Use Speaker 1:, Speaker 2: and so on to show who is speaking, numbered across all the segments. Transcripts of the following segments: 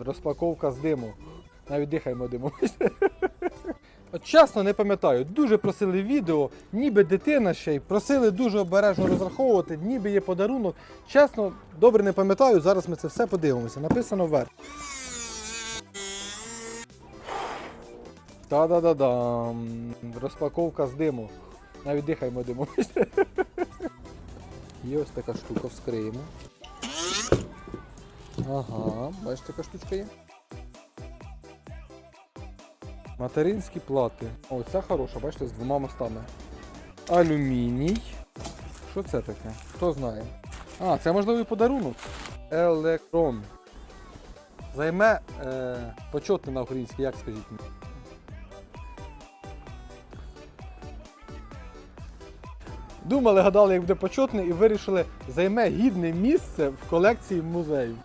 Speaker 1: Розпаковка з диму. Навіть дихаємо димом. От чесно не пам'ятаю, дуже просили відео, ніби дитина ще й просили дуже обережно розраховувати, ніби є подарунок. Чесно, добре не пам'ятаю, зараз ми це все подивимося. Написано вверх. Та-да-да-дам. Розпаковка з диму. Навіть дихаємо димом. Є ось така штука, вскриємо. Ага, бачите, така штучка є. Материнські плати. О, ця хороша, бачите, з двома мостами. Алюміній. Що це таке? Хто знає? А, це можливий подарунок. Електрон. Займе е, почетне на українській, як скажіть мені? Думали, гадали, як буде почетне, і вирішили займе гідне місце в колекції музею.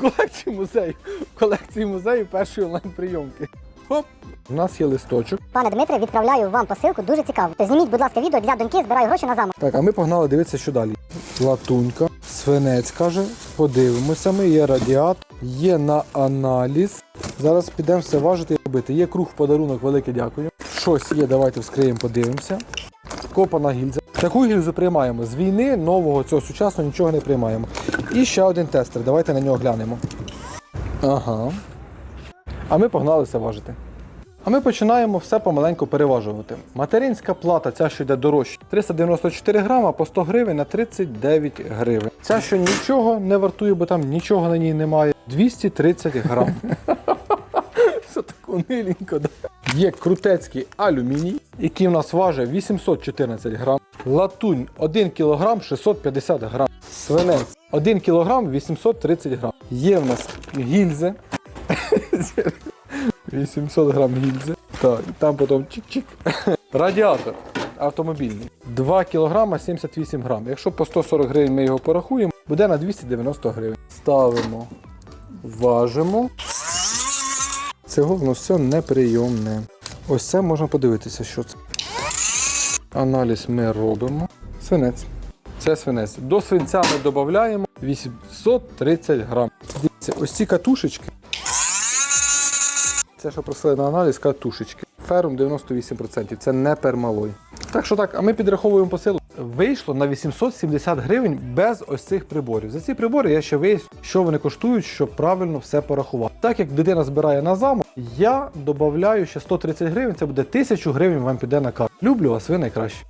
Speaker 1: Колекції музею. Колекції музею першої онлайн-прийомки. Хоп! У нас є листочок.
Speaker 2: Пане Дмитре, відправляю вам посилку, дуже цікаво. То зніміть, будь ласка, відео для доньки, збираю гроші на замок.
Speaker 1: Так, а ми погнали дивитися, що далі. Латунька, свинець каже, подивимося ми, є радіатор, є на аналіз. Зараз підемо все важити і робити. Є круг в подарунок, велике дякую. Щось є, давайте вскриємо, подивимося. Копана гільза. Таку гільзу приймаємо. З війни нового цього сучасного нічого не приймаємо. І ще один тестер. Давайте на нього глянемо. Ага. А ми погнали все важити. А ми починаємо все помаленьку переважувати. Материнська плата, ця, що йде дорожче, 394 грама по 100 гривень на 39 гривень. Ця, що нічого не вартує, бо там нічого на ній немає, 230 грам. Це таку миленько, да? Є крутецький алюміній, який в нас важить 814 грам. Латунь 1 кг 650 грам. Свинець 1 кг 830 грам. Є в нас гільзи. 800 грам гільзи. Так, і там потім чик-чик. Радіатор автомобільний. 2 кг 78 грам. Якщо по 140 гривень ми його порахуємо, буде на 290 гривень. Ставимо, важимо. Цього воно все неприйомне. Ось це можна подивитися, що це. Аналіз ми робимо. Свинець. Це свинець. До свинця ми додаємо 830 грам. Дивіться, ось ці катушечки. Це, що просили на аналіз, катушечки. Ферум 98%. Це не пермалой. Так що так, а ми підраховуємо посилу. Вийшло на 870 гривень без ось цих приборів. За ці прибори я ще виясню, що вони коштують, щоб правильно все порахувати. Так як дитина збирає на замок, я додаю ще 130 гривень, це буде 1000 гривень вам піде на карту. Люблю вас, ви найкращі.